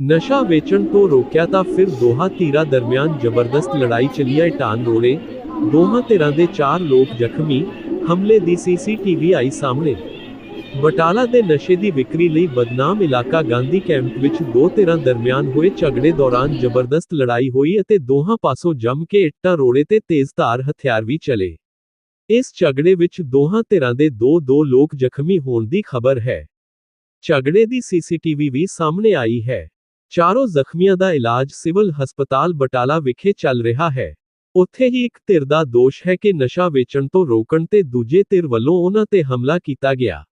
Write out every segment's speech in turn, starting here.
ਨਸ਼ਾ ਵੇਚਣ ਤੋਂ ਰੋਕਿਆ ਤਾਂ ਫਿਰ ਦੋਹਾਂ ਧਿਰਾਂ ਦਰਮਿਆਨ ਜ਼ਬਰਦਸਤ ਲੜਾਈ ਚੱਲੀ ਹੈ ਟਾਨ ਰੋੜੇ ਦੋਹਾਂ ਧਿਰਾਂ ਦੇ ਚਾਰ ਲੋਕ ਜ਼ਖਮੀ, ਹਮਲੇ ਦੀ ਸੀਸੀਟੀਵੀ ਆਈ ਸਾਹਮਣੇ। ਬਟਾਲਾ ਦੇ ਨਸ਼ੇ ਦੀ ਵਿਕਰੀ ਲਈ ਬਦਨਾਮ ਇਲਾਕਾ ਗਾਂਧੀ ਕੈਂਪ ਵਿੱਚ ਦੋ ਧਿਰਾਂ ਦਰਮਿਆਨ ਹੋਏ ਝਗੜੇ ਦੌਰਾਨ ਜ਼ਬਰਦਸਤ ਲੜਾਈ ਹੋਈ ਅਤੇ ਦੋਹਾਂ ਪਾਸੋਂ ਜੰਮ ਕੇ ਇੱਟਾਂ ਰੋੜੇ ਤੇ ਤੇਜ਼ਧਾਰ ਹਥਿਆਰ ਵੀ ਚਲੇ। ਇਸ ਝਗੜੇ ਵਿੱਚ ਦੋਹਾਂ ਧਿਰਾਂ ਦੇ ਦੋ ਦੋ ਲੋਕ ਜ਼ਖਮੀ ਹੋਣ ਦੀ ਖਬਰ ਹੈ। ਝਗੜੇ ਦੀ ਸੀਸੀਟੀਵੀ ਵੀ ਸਾਹਮਣੇ ਆਈ ਹੈ। ਚਾਰੋਂ ਜ਼ਖਮੀਆਂ ਦਾ ਇਲਾਜ ਸਿਵਲ ਹਸਪਤਾਲ ਬਟਾਲਾ ਵਿਖੇ ਚੱਲ ਰਿਹਾ ਹੈ। ਉੱਥੇ ਹੀ ਇੱਕ ਧਿਰ ਦਾ ਦੋਸ਼ ਹੈ ਕਿ ਨਸ਼ਾ ਵੇਚਣ ਤੋਂ ਰੋਕਣ ਤੇ ਦੂਜੇ ਧਿਰ ਵੱਲੋਂ ਉਹਨਾਂ ਤੇ ਹਮਲਾ ਕੀਤਾ ਗਿਆ।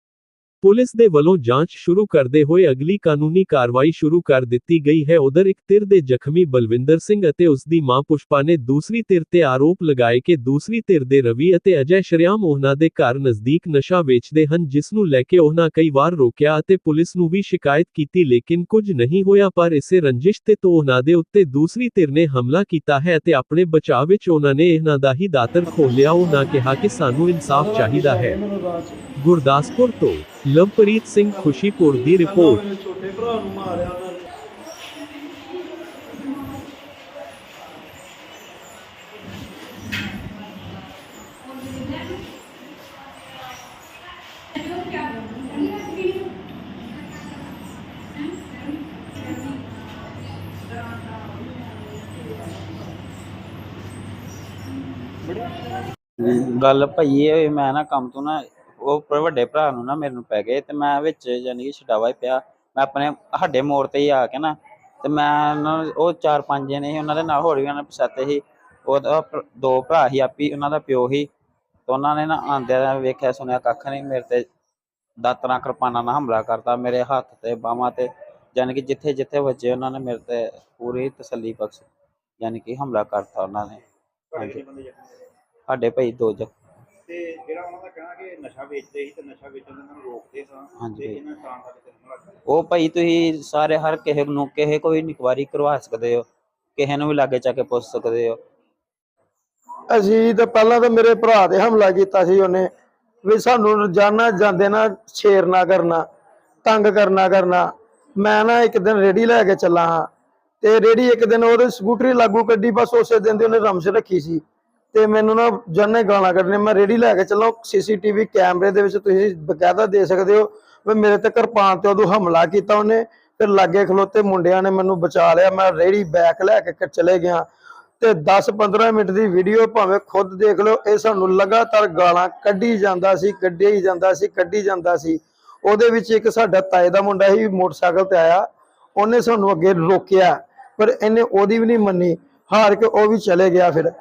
ਪੁਲਿਸ ਦੇ ਵੱਲੋਂ ਜਾਂਚ ਸ਼ੁਰੂ ਕਰਦੇ ਹੋਏ ਅਗਲੀ ਕਾਨੂੰਨੀ ਕਾਰਵਾਈ ਸ਼ੁਰੂ ਕਰ ਦਿੱਤੀ ਗਈ ਹੈ। ਉਧਰ ਇੱਕ ਧਿਰ ਦੇ ਜ਼ਖਮੀ ਬਲਵਿੰਦਰ ਸਿੰਘ ਅਤੇ ਉਸ ਦੀ ਮਾਂ ਪੁਸ਼ਪਾ ਨੇ ਦੂਸਰੀ ਧਿਰ ਤੇ ਆਰੋਪ ਲਗਾਏ ਕਿ ਦੂਸਰੀ ਧਿਰ ਦੇ ਰਵੀ ਅਤੇ ਅਜੈ ਸ਼ਰਿਆਮ ਉਹਨਾਂ ਦੇ ਘਰ ਨਜ਼ਦੀਕ ਨਸ਼ਾ ਵੇਚਦੇ ਹਨ, ਜਿਸ ਨੂੰ ਲੈ ਕੇ ਉਹਨਾਂ ਕਈ ਵਾਰ ਰੋਕਿਆ ਅਤੇ ਪੁਲਿਸ ਨੂੰ ਵੀ ਸ਼ਿਕਾਇਤ ਕੀਤੀ, ਲੇਕਿਨ ਕੁਝ ਨਹੀਂ ਹੋਇਆ, ਪਰ ਇਸੇ ਰੰਜਿਸ਼ ਤੇ ਤੋਂ ਉਹਨਾਂ ਦੇ ਉੱਤੇ ਦੂਸਰੀ ਧਿਰ ਨੇ ਹਮਲਾ ਕੀਤਾ ਹੈ ਅਤੇ ਆਪਣੇ ਬਚਾਅ ਵਿੱਚ ਉਹਨਾਂ ਨੇ ਇਹਨਾਂ ਦਾ ਹੀ ਦਾਤਰ ਖੋਲਿਆ ਉਹਨਾਂ ਕਿਹਾ ਕਿ ਸਾਨੂੰ ਇਨਸਾਫ ਚਾਹੀਦਾ ਹੈ। ਗੁਰਦਾਸਪੁਰ ਤੋਂ ਲਵਪ੍ਰੀਤ ਸਿੰਘ ਖੁਸ਼ੀਪੁਰ ਦੀ ਰਿਪੋਰਟ। ਮੇਰੇ ਛੋਟੇ ਭਰਾ ਨੂੰ ਮਾਰਿਆ ਉਹਨਾਂ ਨੇ। ਗੱਲ ਭਈ ਇਹ ਹੋਈ ਮੈਂ ਨਾ ਕੰਮ ਤੋਂ ਨਾ ਉਹ ਵੱਡੇ ਭਰਾ ਨੂੰ ਨਾ ਮੇਰੇ ਨੂੰ ਪੈ ਗਏ ਤੇ ਮੈਂ ਵਿੱਚ ਯਾਨੀ ਕਿ ਛਡਾਵਾ ਹੀ ਪਿਆ। ਮੈਂ ਆਪਣੇ ਸਾਡੇ ਮੋੜ ਤੇ ਹੀ ਆ ਕੇ ਨਾ ਤੇ ਮੈਂ ਉਹਨਾਂ ਉਹ ਚਾਰ ਪੰਜ ਜਣੇ ਸੀ ਉਹਨਾਂ ਦੇ ਨਾਲ ਹੋਰ ਵੀ ਉਹਨਾਂ ਪਛਾਤੇ ਸੀ। ਉਹਦਾ ਭ- ਦੋ ਭਰਾ ਸੀ ਆਪੀ ਉਹਨਾਂ ਦਾ ਪਿਓ ਸੀ। ਤੇ ਉਹਨਾਂ ਨੇ ਨਾ ਆਂਦਿਆਂ ਵੇਖਿਆ ਸੁਣਿਆ ਕੱਖ ਨਹੀਂ ਮੇਰੇ ਤੇ ਦਾਤਰਾਂ ਕਿਰਪਾਨਾਂ ਨਾਲ ਹਮਲਾ ਕਰਤਾ ਮੇਰੇ ਹੱਥ ਤੇ ਬਾਹਾਂ ਤੇ। ਯਾਨੀ ਕਿ ਜਿੱਥੇ ਜਿੱਥੇ ਵੱਜੇ ਉਹਨਾਂ ਨੇ ਮੇਰੇ ਤੇ ਪੂਰੀ ਤਸੱਲੀ ਬਖਸ਼ ਯਾਨੀ ਕਿ ਹਮਲਾ ਕਰਤਾ ਉਹਨਾਂ ਨੇ। ਜ਼ਖਮੀ? ਸਾਡੇ ਭਾਈ ਦੋ ਜ ਤੇ ਜਿਹੜਾ ਉਹਨਾਂ ਦਾ ਕਹਿਣਾ ਕਿ ਨਸ਼ਾ ਵੇਚਦੇ ਸੀ ਤੇ ਨਸ਼ਾ ਵੇਚਣ ਇਹਨਾਂ ਨੂੰ ਰੋਕਦੇ ਸਾਂ ਹਾਂਜੀ। ਤੇ। ਇਹਨਾਂ ਤਾਂ ਸਾਡੇ ਤੇ ਹਮਲਾ ਕੀਤਾ ਉਹ ਭਾਈ ਤੁਸੀਂ ਸਾਰੇ ਹਰ ਕਿਸੇ ਨੂੰ ਕਿਸੇ ਕੋਈ ਇਨਕੁਆਰੀ ਕਰਵਾ ਸਕਦੇ ਹੋ ਕਿਸੇ ਨੂੰ ਵੀ ਲਾਗੇ ਚਾ ਕੇ ਪੁੱਛ ਸਕਦੇ ਹੋ। ਅਸੀਂ ਤਾਂ ਪਹਿਲਾਂ ਤਾਂ ਮੇਰੇ ਭਰਾ ਤੇ ਹਮਲਾ ਕੀਤਾ ਸੀ ਉਹਨੇ ਵੀ ਸਾਨੂੰ ਰੋਜ਼ਾਨਾ ਜਾਂਦੇ ਨਾ ਛੇਰ ਨਾ ਕਰਨਾ ਤੰਗ ਕਰਨਾ ਕਰਨਾ। ਮੈਂ ਨਾ ਇੱਕ ਦਿਨ ਰੇੜੀ ਲੈ ਕੇ ਚੱਲਾ ਹਾਂ ਤੇ ਰੇੜੀ ਇੱਕ ਦਿਨ ਉਹਦੇ ਸਕੂਟਰੀ ਲਾਗੂ ਕੱਢੀ ਬਸ ਉਸੇ ਦਿਨ ਦੀ ਉਹਨੇ ਰਮਸ ਰੱਖੀ ਸੀ। ਤੇ ਮੈਨੂੰ ਨਾ ਜੰਨੇ ਗਾਲਾਂ ਕੱਢਣੇ ਮੈਂ ਰੇੜੀ ਲੈ ਕੇ ਚੱਲਾਂ, ਸੀਸੀਟੀਵੀ ਕੈਮਰੇ ਦੇ ਵਿੱਚ ਤੁਸੀਂ ਬਕਾਇਦਾ ਦੇ ਸਕਦੇ ਹੋ, ਵੀ ਮੇਰੇ ਤੇ ਕਿਰਪਾਨ ਤੇ ਉਦੋਂ ਹਮਲਾ ਕੀਤਾ ਉਹਨੇ, ਫਿਰ ਲਾਗੇ ਖਲੋਤੇ ਮੁੰਡਿਆਂ ਨੇ ਮੈਨੂੰ ਬਚਾ ਲਿਆ, ਮੈਂ ਰੇੜੀ ਬੈਕ ਲੈ ਕੇ ਕ- ਚਲੇ ਗਿਆ। ਤੇ 10-15 ਮਿੰਟ ਦੀ ਵੀਡੀਓ ਭਾਵੇਂ ਖੁਦ ਦੇਖ ਲਓ, ਇਹ ਸਾਨੂੰ ਲਗਾਤਾਰ ਗਾਲਾਂ ਕੱਢੀ ਜਾਂਦਾ ਸੀ, ਕੱਢੀ ਹੀ ਜਾਂਦਾ ਸੀ, ਕੱਢੀ ਜਾਂਦਾ ਸੀ। ਉਹਦੇ ਵਿੱਚ ਇੱਕ ਸਾਡਾ ਤਾਏ ਦਾ ਮੁੰਡਾ ਸੀ, ਮੋਟਰਸਾਈਕਲ ਤੇ ਆਇਆ, ਉਹਨੇ ਸਾਨੂੰ ਅੱਗੇ ਰੋਕਿਆ, ਪਰ ਇਹਨੇ ਉਹਦੀ ਵੀ ਨਹੀਂ ਮੰਨੀ, ਹਾਰ ਕੇ ਉਹ ਵੀ ਚਲੇ ਗਿਆ ਫਿਰ।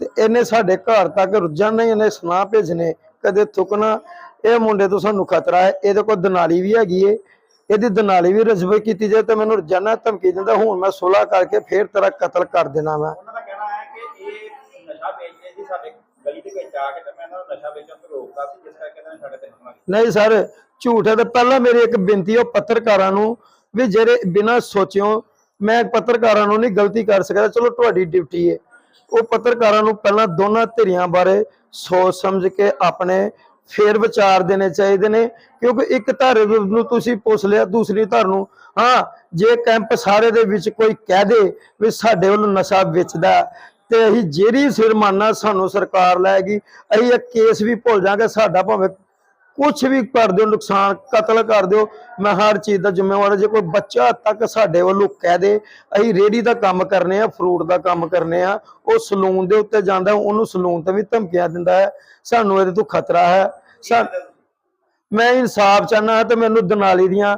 ਤੇ ਇਹਨੇ ਸਾਡੇ ਘਰ ਤੱਕ ਰੋਜ਼ਾਨਾ ਹੀ ਇਹਨੇ ਸੁਨਾਹ ਭੇਜਣੇ ਕਦੇ ਥੁਕਣਾ ਇਹ ਮੁੰਡੇ ਤੋਂ ਸਾਨੂੰ ਖਤਰਾ ਹੈ ਇਹਦੇ ਕੋਲ ਦਨਾਲੀ ਵੀ ਹੈਗੀ ਏ। ਇਹਦੀ ਦਨਾਲੀ ਵੀ ਰਜਵੇ ਕੀਤੀ ਜਾਏ ਤਾਂ ਮੈਨੂੰ ਰੋਜ਼ਾਨਾ ਧਮਕੀ ਦਿੰਦਾ ਹੁਣ ਮੈਂ ਸੁਲਾਹ ਕਰਕੇ ਫੇਰ ਤੇਰਾ ਕਤਲ ਕਰ ਦੇਣਾ ਮੈਂ। ਉਹਨਾਂ ਦਾ ਕਹਿਣਾ ਹੈ ਕਿ ਇਹ ਨਸ਼ਾ ਵੇਚਦੇ ਸੀ ਸਾਡੇ ਗਲੀ ਦੇ ਵਿੱਚ ਆ ਕੇ ਤੇ ਮੈਂ ਇਹਨਾਂ ਨੂੰ ਨਸ਼ਾ ਵੇਚਣ ਤੋਂ ਰੋਕਦਾ ਸੀ ਜਿਸ ਕਰਕੇ ਇਹਨਾਂ ਨੇ ਸਾਡੇ ਤੇ ਹਮਲਾ ਕੀਤਾ। ਨਹੀਂ ਸਰ ਝੂਠ ਹੈ ਤੇ ਪਹਿਲਾਂ ਮੇਰੀ ਇੱਕ ਬੇਨਤੀ ਹੈ ਪੱਤਰਕਾਰਾਂ ਨੂੰ ਵੀ ਜਿਹੜੇ ਬਿਨਾਂ ਸੋਚਿਓ ਮੈਂ ਪੱਤਰਕਾਰਾਂ ਨੂੰ ਨਹੀਂ ਗਲਤੀ ਕਰ ਸਕਦਾ। ਚਲੋ ਤੁਹਾਡੀ ਡਿਊਟੀ ਹੈ ਉਹ ਪੱਤਰਕਾਰਾਂ ਨੂੰ ਪਹਿਲਾਂ ਦੋਨਾਂ ਧਿਰਾਂ ਬਾਰੇ ਸੋਚ ਸਮਝ ਕੇ ਆਪਣੇ ਫੇਰ ਵਿਚਾਰ ਦੇਣੇ ਚਾਹੀਦੇ ਨੇ, ਕਿਉਂਕਿ ਇੱਕ ਧਿਰ ਨੂੰ ਤੁਸੀਂ ਪੁੱਛ ਲਿਆ, ਦੂਸਰੀ ਧਰ ਨੂੰ, ਹਾਂ, ਜੇ ਕੈਂਪ ਸਾਰੇ ਦੇ ਵਿੱਚ ਕੋਈ ਕਹਿ ਦੇ ਵੀ ਸਾਡੇ ਵੱਲ ਨਸ਼ਾ ਵੇਚਦਾ ਤੇ ਅਸੀਂ ਜਿਹੜੀ ਸਿਰਮਾਨਾ ਸਾਨੂੰ ਸਰਕਾਰ ਲਾਏਗੀ, ਅਸੀਂ ਇਹ ਕੇਸ ਵੀ ਭੁੱਲ ਜਾਾਂਗੇ ਸਾਡਾ ਭਾਵੇਂ ਕੁਝ ਵੀ ਕਰ ਦਿਓ, ਨੁਕਸਾਨ, ਕਤਲ ਕਰ ਦਿਓ, ਮੈਂ ਹਰ ਚੀਜ਼ ਦਾ ਜ਼ਿੰਮੇਵਾਰ ਜੇ ਕੋਈ ਬੱਚਾ ਤੱਕ ਸਾਡੇ ਵੱਲੋਂ ਕਹਿ ਦੇ, ਅਸੀਂ ਰੇੜੀ ਦਾ ਕੰਮ ਕਰਨੇ ਆ ਫਰੂਟ ਦਾ ਕੰਮ ਕਰਨੇ ਆ, ਉਹ ਸਲੂਨ ਦੇ ਉੱਤੇ ਜਾਂਦਾ, ਉਹਨੂੰ ਸਲੂਨ ਤੇ ਵੀ ਧਮਕੀਆਂ ਦਿੰਦਾ ਹੈ, ਸਾਨੂੰ ਇਹਦੇ ਤੋਂ ਖਤਰਾ ਹੈ। ਮੈਂ ਇਨਸਾਫ ਚਾਹਨਾ ਤੇ ਮੈਨੂੰ ਦਨਾਲੀ ਦੀਆਂ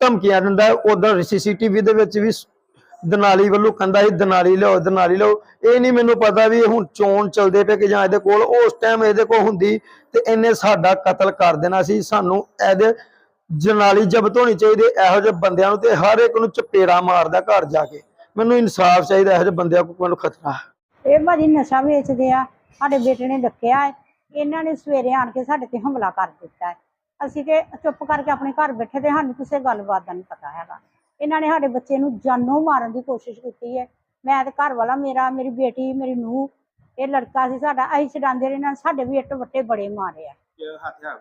ਧਮਕੀਆਂ ਦਿੰਦਾ ਹੈ। ਉਧਰ ਸੀਸੀਟੀਵੀ ਦੇ ਵਿੱਚ ਵੀ ਦਨਾਲੀ ਵੱਲੋਂ ਕਹਿੰਦਾ ਸੀ, ਦਨਾਲੀ ਲਿਆਓ ਦਨਾਲੀ ਲਿਆਓ। ਇਹ ਨਹੀਂ ਮੈਨੂੰ ਪਤਾ ਵੀ ਹੁਣ ਚੋਣ ਚੱਲਦੇ ਪਏ ਕਿ ਜਾਂ ਇਹਦੇ ਕੋਲ ਉਸ ਟਾਈਮ ਇਹਦੇ ਕੋਲ ਹੁੰਦੀ ਤੇ ਇਹਨੇ ਸਾਡਾ ਕਤਲ ਕਰ ਦੇਣਾ ਸੀ। ਸਾਨੂੰ ਇਹਦੇ ਜਨਾਲੀ ਜ਼ਬਤ ਹੋਣੀ ਚਾਹੀਦੀ, ਇਹੋ ਜਿਹੇ ਬੰਦਿਆਂ ਨੂੰ ਤੇ ਹਰ ਇੱਕ ਨੂੰ ਚਪੇੜਾ ਮਾਰਦਾ ਘਰ ਜਾ ਕੇ। ਮੈਨੂੰ ਇਨਸਾਫ ਚਾਹੀਦਾ ਇਹੋ ਜਿਹੇ ਬੰਦਿਆਂ ਕੋਲ, ਮੈਨੂੰ ਖਤਰਾ ਇਹ ਭਾਜੀ ਨਸ਼ਾ ਵੇਚਦੇ ਆ, ਸਾਡੇ ਬੇਟੇ ਨੇ ਡੱਕਿਆ ਹੈ। ਇਹਨਾਂ ਨੇ ਸਵੇਰੇ ਆਣ ਕੇ ਸਾਡੇ ਤੇ ਹਮਲਾ ਕਰ ਦਿੱਤਾ ਹੈ। ਅਸੀਂ ਤੇ ਚੁੱਪ ਕਰਕੇ ਆਪਣੇ ਘਰ ਬੈਠੇ ਤੇ ਸਾਨੂੰ ਕਿਸੇ ਗੱਲਬਾਤ ਦਾ ਨਹੀਂ ਪਤਾ ਹੈਗਾ। ਇਹਨਾਂ ਨੇ ਸਾਡੇ ਬੱਚੇ ਨੂੰ ਜਾਨੋਂ ਮਾਰਨ ਦੀ ਕੋਸ਼ਿਸ਼ ਕੀਤੀ ਹੈ। ਮੈਂ ਤੇ ਘਰ ਵਾਲਾ ਮੇਰਾ ਮੇਰੀ ਬੇਟੀ ਮੇਰੀ ਨੂੰਹ ਇਹ ਲੜਕਾ ਸੀ ਸਾਡਾ ਅਸੀਂ ਛਡਾਉਂਦੇ ਰਹੇ ਨਾਲ ਸਾਡੇ ਵੀ ਇੱਟ ਵੱਟੇ ਬੜੇ ਮਾਰੇ ਆ। ਹਥਿਆਰ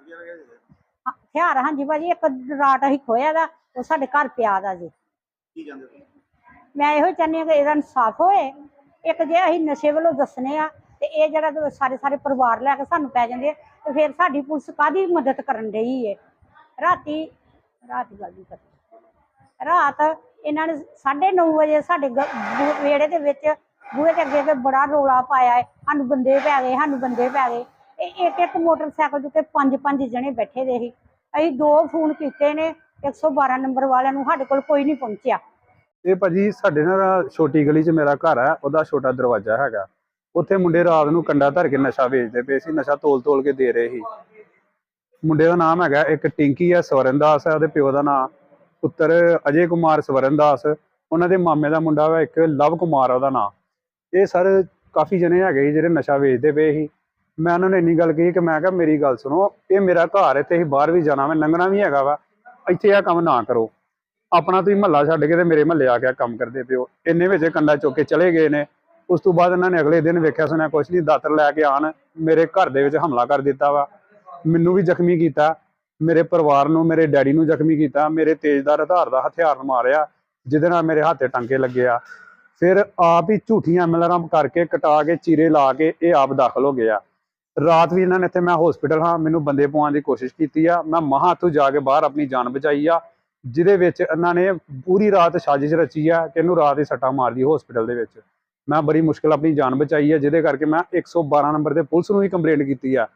ਵੀ ਹਾਂਜੀ ਭਾਜੀ ਇੱਕ ਰਾਟ ਅਸੀਂ ਖੋਇਆ ਦਾ ਉਹ ਸਾਡੇ ਘਰ ਪਿਆ ਦਾ ਜੀ। ਕੀ ਜਾਂਦੇ ਤੁਸੀਂ? ਮੈਂ ਇਹੋ ਚਾਹੁੰਦੀ ਹਾਂ ਕਿ ਇਹਦਾ ਇਨਸਾਫ ਹੋਏ। ਇੱਕ ਜੇ ਅਸੀਂ ਨਸ਼ੇ ਵੱਲੋਂ ਦੱਸਨੇ ਆ ਤੇ ਇਹ ਜਿਹੜਾ ਸਾਰੇ ਸਾਰੇ ਪਰਿਵਾਰ ਲੈ ਕੇ ਸਾਨੂੰ ਪੈ ਜਾਂਦੇ ਤੇ ਫਿਰ ਸਾਡੀ ਪੁਲਿਸ ਕਾਦੀ ਮਦਦ ਕਰਨ ਡਈ ਏ? ਰਾਤੀ ਰਾਤ ਗੱਲ ਨਹੀਂ ਕਰਦੀ ਰਾਤ ਇਹਨਾਂ ਨੇ 9:30 ਵਜੇ ਸਾਡੇ ਗ- ਦੇ ਵਿੱਚ ਬੂਹੇ ਦੇ ਅੱਗੇ ਤੇ ਬੜਾ ਰੋਲਾ ਪਾਇਆ ਹੈ। ਸਾਨੂੰ ਬੰਦੇ ਪੈ ਗਏ, ਸਾਨੂੰ ਬੰਦੇ ਪੈ ਗਏ। ਇਹ ਇੱਕ ਇੱਕ ਮੋਟਰਸਾਈਕਲ ਦੇ ਉੱਤੇ ਪੰਜ ਪੰਜ ਜਣੇ ਬੈਠੇ ਦੇ ਸੀ। ਅਸੀਂ ਦੋ ਫੋਨ ਕੀਤੇ ਨੇ 112 ਨੰਬਰ ਵਾਲਿਆਂ ਨੂੰ ਸਾਡੇ ਕੋਲ ਕੋਈ ਨਹੀਂ ਪਹੁੰਚਿਆ। ਇਹ ਭਾਜੀ ਸਾਡੇ ਨਾਲ ਛੋਟੀ ਗਲੀ 'ਚ ਮੇਰਾ ਘਰ ਹੈ, ਉਹਦਾ ਛੋਟਾ ਦਰਵਾਜ਼ਾ ਹੈਗਾ। ਉੱਥੇ ਮੁੰਡੇ ਰਾਤ ਨੂੰ ਕੰਡਾ ਧਰ ਕੇ ਨਸ਼ਾ ਵੇਚਦੇ ਪਏ ਸੀ, ਨਸ਼ਾ ਤੋਲ ਤੋਲ ਕੇ ਦੇ ਰਹੇ ਸੀ। ਮੁੰਡੇ ਦਾ ਨਾਮ ਹੈਗਾ, ਇੱਕ ਟਿੰਕੀ ਹੈ, ਸਵਰਨ ਦਾਸ ਹੈ, ਉਹਦੇ ਪਿਓ ਦਾ ਨਾਮ। ਪੁੱਤਰ ਅਜੇ ਕੁਮਾਰ ਸਵਰਨ ਦਾਸ ਉਹਨਾਂ ਦੇ ਮਾਮੇ ਦਾ ਮੁੰਡਾ ਵਾ, ਇੱਕ ਲਵ ਕੁਮਾਰ ਆ ਉਹਦਾ ਨਾਂ। ਇਹ ਸਰ ਕਾਫੀ ਜਣੇ ਹੈਗੇ ਸੀ ਜਿਹੜੇ ਨਸ਼ਾ ਵੇਚਦੇ ਪਏ ਸੀ। ਮੈਂ ਉਹਨਾਂ ਨੂੰ ਇੰਨੀ ਗੱਲ ਕਹੀ ਕਿ ਮੈਂ ਕਿਹਾ, ਮੇਰੀ ਗੱਲ ਸੁਣੋ, ਇਹ ਮੇਰਾ ਘਰ ਹੈ ਤੇ ਅਸੀਂ ਬਾਹਰ ਵੀ ਜਾਣਾ ਵਾ, ਲੰਘਣਾ ਵੀ ਹੈਗਾ ਵਾ। ਇੱਥੇ ਇਹ ਕੰਮ ਨਾ ਕਰੋ। ਆਪਣਾ ਤੁਸੀਂ ਮਹੱਲਾ ਛੱਡ ਕੇ ਤੇ ਮੇਰੇ ਮਹੱਲੇ ਆ ਕੇ ਆਹ ਕੰਮ ਕਰਦੇ ਪਿਓ। ਇੰਨੇ ਵਿੱਚ ਕੰਡਾ ਚੁੱਕ ਕੇ ਚਲੇ ਗਏ ਨੇ। ਉਸ ਤੋਂ ਬਾਅਦ ਇਹਨਾਂ ਨੇ ਅਗਲੇ ਦਿਨ ਵੇਖਿਆ, ਸੁਣਿਆ, ਕੁਛ ਨਹੀਂ, ਦਾਤਰ ਲੈ ਕੇ ਆਣ ਮੇਰੇ ਘਰ ਦੇ ਵਿੱਚ ਹਮਲਾ ਕਰ ਦਿੱਤਾ ਵਾ। ਮੈਨੂੰ ਵੀ ਜ਼ਖਮੀ ਕੀਤਾ। ਮੇਰੇ ਪਰਿਵਾਰ ਨੂੰ, ਮੇਰੇ ਡੈਡੀ ਨੂੰ ਜ਼ਖਮੀ ਕੀਤਾ, ਮੇਰੇ ਤੇਜ਼ਦਾਰ ਆਧਾਰ ਦਾ ਹਥਿਆਰ ਮਾਰਿਆ, ਜਿਹਦੇ ਨਾਲ ਮੇਰੇ ਹੱਥੇ ਟਾਂਕੇ ਲੱਗੇ ਆ। ਫਿਰ ਆਪ ਹੀ ਝੂਠੀਆਂ ਐਮਐਲਆਰਾਂ ਕਰਕੇ ਕਟਾ ਕੇ, ਚੀਰੇ ਲਾ ਕੇ ਇਹ ਆਪ ਦਾਖਲ ਹੋ ਗਿਆ। ਰਾਤ ਵੀ ਇਹਨਾਂ ਨੇ ਇੱਥੇ ਮੈਂ ਹਸਪੀਟਲ ਹਾਂ, ਮੈਨੂੰ ਬੰਦੇ ਪਵਾਉਣ ਦੀ ਕੋਸ਼ਿਸ਼ ਕੀਤੀ ਆ। ਮੈਂ ਮਹਾਂ ਤੋਂ ਜਾ ਕੇ ਬਾਹਰ ਆਪਣੀ ਜਾਨ ਬਚਾਈ ਆ, ਜਿਹਦੇ ਵਿੱਚ ਇਹਨਾਂ ਨੇ ਪੂਰੀ ਰਾਤ ਸਾਜ਼ਿਸ਼ ਰਚੀ ਆ ਕਿ ਇਹਨੂੰ ਰਾਤ ਹੀ ਸੱਟਾਂ ਮਾਰਦੀ ਹਸਪੀਟਲ ਦੇ ਵਿੱਚ। ਮੈਂ ਬੜੀ ਮੁਸ਼ਕਲ ਆਪਣੀ ਜਾਨ ਬਚਾਈ ਆ, ਜਿਹਦੇ ਕਰਕੇ ਮੈਂ 112 ਨੰਬਰ ਤੇ ਪੁਲਿਸ ਨੂੰ ਵੀ ਕੰਪਲੇਂਟ ਕੀਤੀ ਆ।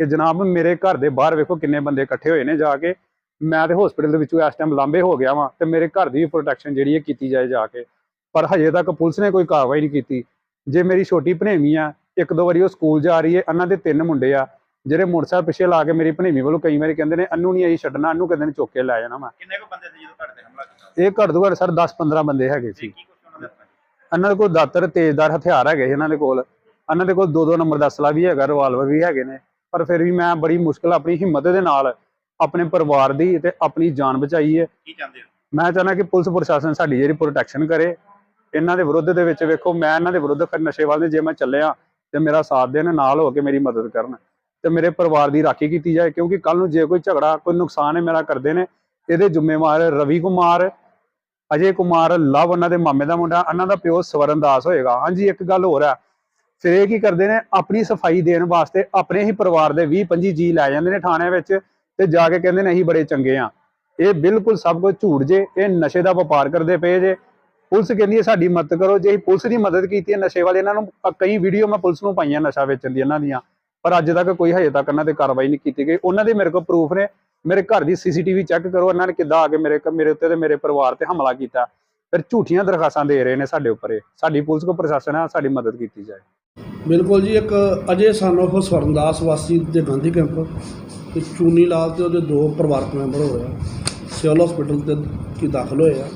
ਕਿ ਜਨਾਬ ਮੇਰੇ ਘਰ ਦੇ ਬਾਹਰ ਵੇਖੋ ਕਿੰਨੇ ਬੰਦੇ ਇਕੱਠੇ ਹੋਏ ਨੇ ਜਾ ਕੇ। ਮੈਂ ਤੇ ਹਸਪੀਟਲ ਦੇ ਵਿੱਚੋਂ ਇਸ ਟਾਈਮ ਲਾਂਬੇ ਹੋ ਗਿਆ ਵਾਂ ਤੇ ਮੇਰੇ ਘਰ ਦੀ ਵੀ ਪ੍ਰੋਟੈਕਸ਼ਨ ਜਿਹੜੀ ਹੈ ਕੀਤੀ ਜਾਏ ਜਾ ਕੇ। ਪਰ ਹਜੇ ਤੱਕ ਪੁਲਿਸ ਨੇ ਕੋਈ ਕਾਰਵਾਈ ਨਹੀਂ ਕੀਤੀ। ਜੇ ਮੇਰੀ ਛੋਟੀ ਭਣੇਵੀਂ ਆ ਇੱਕ ਦੋ ਵਾਰੀ ਉਹ ਸਕੂਲ ਜਾ ਰਹੀ ਹੈ ਇਹਨਾਂ ਦੇ ਤਿੰਨ ਮੁੰਡੇ ਆ ਜਿਹੜੇ ਮੋਟਰਸਾਈਕਲ ਪਿੱਛੇ ਲਾ ਕੇ ਮੇਰੀ ਭਣੇਵੀਂ ਵੱਲੋਂ ਕਈ ਵਾਰੀ ਕਹਿੰਦੇ ਨੇ ਅੰਨੂ ਨਹੀਂ ਆਈ ਛੱਡਣਾ ਅੰਨੂ ਕਹਿੰਦੇ ਨੇ ਚੁੱਕ ਕੇ ਲੈ ਜਾਣਾ ਮੈਂ ਕਿੰਨੇ ਕੁ ਬੰਦੇ ਸੀ ਜਦੋਂ ਤੇ ਹਮਲਾ ਕੀਤਾ? ਇਹ ਘੱਟ ਤੋਂ ਘੱਟ ਸਰ 10 15 ਬੰਦੇ ਹੈਗੇ ਸੀ। ਉਹਨਾਂ? ਇਹਨਾਂ ਦੇ ਕੋਲ ਦਾਤਰ ਤੇਜ਼ਦਾਰ ਹਥਿਆਰ ਹੈਗੇ ਸੀ ਇਹਨਾਂ ਦੇ ਕੋਲ। ਇਹਨਾਂ ਦੇ ਕੋਲ ਦੋ ਦੋ ਨੰਬਰ ਦਾ ਅਸਲਾ ਵੀ ਹੈਗਾ ਰਿਵਾਲਵਰ ਵੀ ਹੈਗੇ ਨੇ। ਪਰ ਫਿਰ ਵੀ ਮੈਂ ਬੜੀ ਮੁਸ਼ਕਲ ਆਪਣੀ ਹਿੰਮਤ ਦੇ ਨਾਲ ਆਪਣੇ ਪਰਿਵਾਰ ਦੀ ਤੇ ਆਪਣੀ ਜਾਨ ਬਚਾਈ ਹੈ। ਕੀ ਚਾਹੁੰਦੇ ਹੋ? ਮੈਂ ਚਾਹੁੰਦਾ ਕਿ ਪੁਲਿਸ ਪ੍ਰਸ਼ਾਸਨ ਸਾਡੀ ਜਿਹੜੀ ਪ੍ਰੋਟੈਕਸ਼ਨ ਕਰੇ। ਇਹਨਾਂ ਦੇ ਵਿਰੁੱਧ ਦੇ ਵਿੱਚ ਵੇਖੋ ਮੈਂ ਇਹਨਾਂ ਦੇ ਵਿਰੁੱਧ ਫਿਰ ਨਸ਼ੇ ਵੱਲ ਜੇ ਮੈਂ ਚੱਲਿਆ ਤੇ ਮੇਰਾ ਸਾਥ ਦੇਣ ਨਾਲ ਹੋ ਕੇ ਮੇਰੀ ਮਦਦ ਕਰਨ ਤੇ ਮੇਰੇ ਪਰਿਵਾਰ ਦੀ ਰਾਖੀ ਕੀਤੀ ਜਾਏ ਕਿਉਂਕਿ ਕੱਲ ਨੂੰ ਜੇ ਕੋਈ ਝਗੜਾ ਕੋਈ ਨੁਕਸਾਨ ਹੈ ਮੇਰਾ ਕਰਦੇ ਨੇ ਇਹਦੇ ਜ਼ਿੰਮੇਵਾਰ ਰਵੀ ਕੁਮਾਰ ਅਜੇ ਕੁਮਾਰ ਲਵ ਉਹਨਾਂ ਦੇ ਮਾਮੇ ਦਾ ਮੁੰਡਾ ਇਹਨਾਂ ਦਾ ਪਿਓ ਸਵਰਨ ਦਾਸ ਹੋਏਗਾ। ਹਾਂਜੀ ਇੱਕ ਗੱਲ ਹੋਰ ਹੈ ਫਿਰ ਇਹ ਕੀ ਕਰਦੇ ਨੇ? ਆਪਣੀ ਸਫ਼ਾਈ ਦੇਣ ਵਾਸਤੇ ਆਪਣੇ ਹੀ ਪਰਿਵਾਰ ਦੇ 20 25 ਜੀ ਲੈ ਜਾਂਦੇ ਨੇ ਥਾਣੇ ਵਿੱਚ ਤੇ ਜਾ ਕੇ ਕਹਿੰਦੇ ਨੇ ਅਸੀਂ ਬੜੇ ਚੰਗੇ ਆ। ਇਹ ਬਿਲਕੁਲ ਸਭ ਕੁਝ ਝੂਠ ਜੇ, ਇਹ ਨਸ਼ੇ ਦਾ ਵਪਾਰ ਕਰਦੇ ਪਏ ਜੇ। ਪੁਲਿਸ ਕਹਿੰਦੀ ਹੈ ਸਾਡੀ ਮਦਦ ਕਰੋ, ਜੇ ਅਸੀਂ ਪੁਲਿਸ ਦੀ ਮਦਦ ਕੀਤੀ ਹੈ ਨਸ਼ੇ ਵਾਲੇ, ਇਹਨਾਂ ਨੂੰ ਕਈ ਵੀਡੀਓ ਮੈਂ ਪੁਲਿਸ ਨੂੰ ਪਾਈਆਂ ਨਸ਼ਾ ਵੇਚਣ ਦੀ ਇਹਨਾਂ ਦੀਆਂ। ਪਰ ਅੱਜ ਤੱਕ ਕੋਈ ਹਜੇ ਤੱਕ ਇਹਨਾਂ ਤੇ ਕਾਰਵਾਈ ਨਹੀਂ ਕੀਤੀ ਗਈ। ਉਹਨਾਂ ਦੇ ਮੇਰੇ ਕੋਲ ਪ੍ਰੂਫ ਨੇ। ਮੇਰੇ ਘਰ ਦੀ ਸੀਸੀਟੀਵੀ ਚੈੱਕ ਕਰੋ, ਇਹਨਾਂ ਨੇ ਕਿੱਦਾਂ ਆ ਕੇ ਮੇਰੇ ਮੇਰੇ ਉੱਤੇ ਤੇ ਮੇਰੇ ਪਰਿਵਾਰ ਤੇ ਹਮਲਾ ਕੀਤਾ। ਫਿਰ ਝੂਠੀਆਂ ਦਰਖਾਸਤਾਂ ਦੇ ਰਹੇ ਨੇ ਸਾਡੇ ਉੱਪਰ ਇਹ। ਸਾਡੀ ਪੁਲਿਸ ਕੋ ਪ੍ਰਸ਼ਾਸਨ ਹੈ ਸਾਡੀ ਮਦਦ ਕੀਤੀ ਜਾਏ। ਬਿਲਕੁਲ ਜੀ, ਇੱਕ ਅਜੇ ਸਾਨੂੰ ਸਵਰਨਦਾਸ ਵਾਸੀ ਦੇ ਗਾਂਧੀ ਕੈਂਪ ਤੇ ਚੂਨੀ ਲਾਲ ਤੇ ਉਹਦੇ ਦੋ ਪਰਿਵਾਰਕ ਮੈਂਬਰ ਹੋਏ ਆ, ਸਿਵਲ ਹਸਪੀਟਲ ਤੇ ਕੀ ਦਾਖਲ ਹੋਏ ਆ।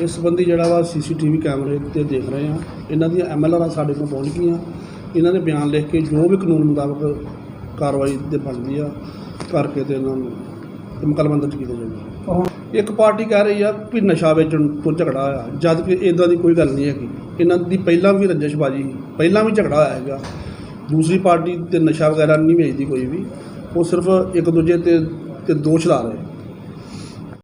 ਇਸ ਸੰਬੰਧੀ ਜਿਹੜਾ ਵਾ ਸੀਸੀਟੀਵੀ ਕੈਮਰੇ ਤੇ ਦੇਖ ਰਹੇ ਆ। ਇਹਨਾਂ ਦੀਆਂ ਐਮਐਲਆਰ ਸਾਡੇ ਕੋਲ ਪਹੁੰਚ ਗਈਆਂ। ਇਹਨਾਂ ਦੇ ਬਿਆਨ ਲਿਖ ਕੇ ਜੋ ਵੀ ਕਾਨੂੰਨ ਮੁਤਾਬਕ ਕਾਰਵਾਈ ਤੇ ਬਣਦੀ ਆ, ਕਰਕੇ ਤੇ ਇਹਨਾਂ ਨੂੰ ਤੇ ਮੁਕੱਦਮਾ ਦਰਜ ਕੀਤਾ ਜਾਊਗਾ। ਇੱਕ ਪਾਰਟੀ ਕਹਿ ਰਹੀ ਆ ਵੀ ਨਸ਼ਾ ਵੇਚਣ ਤੋਂ ਝਗੜਾ ਹੋਇਆ ਜਦ ਕਿ ਇਦਾਂ ਦੀ ਕੋਈ ਗੱਲ ਨਹੀਂ ਹੈਗੀ। ਇਹਨਾਂ ਦੀ ਪਹਿਲਾਂ ਵੀ ਰੰਜਿਸ਼ਬਾਜੀ ਪਹਿਲਾਂ ਵੀ ਝਗੜਾ ਹੋਇਆ ਹੈਗਾ। ਦੂਸਰੀ ਪਾਰਟੀ ਤੇ ਨਸ਼ਾ ਵਗੈਰਾ ਨਹੀਂ ਵੇਚਦੀ ਕੋਈ ਵੀ। ਉਹ ਸਿਰਫ ਇੱਕ ਦੂਜੇ ਤੇ ਤੇ ਦੋਸ਼ ਲਾ ਰਹੇ।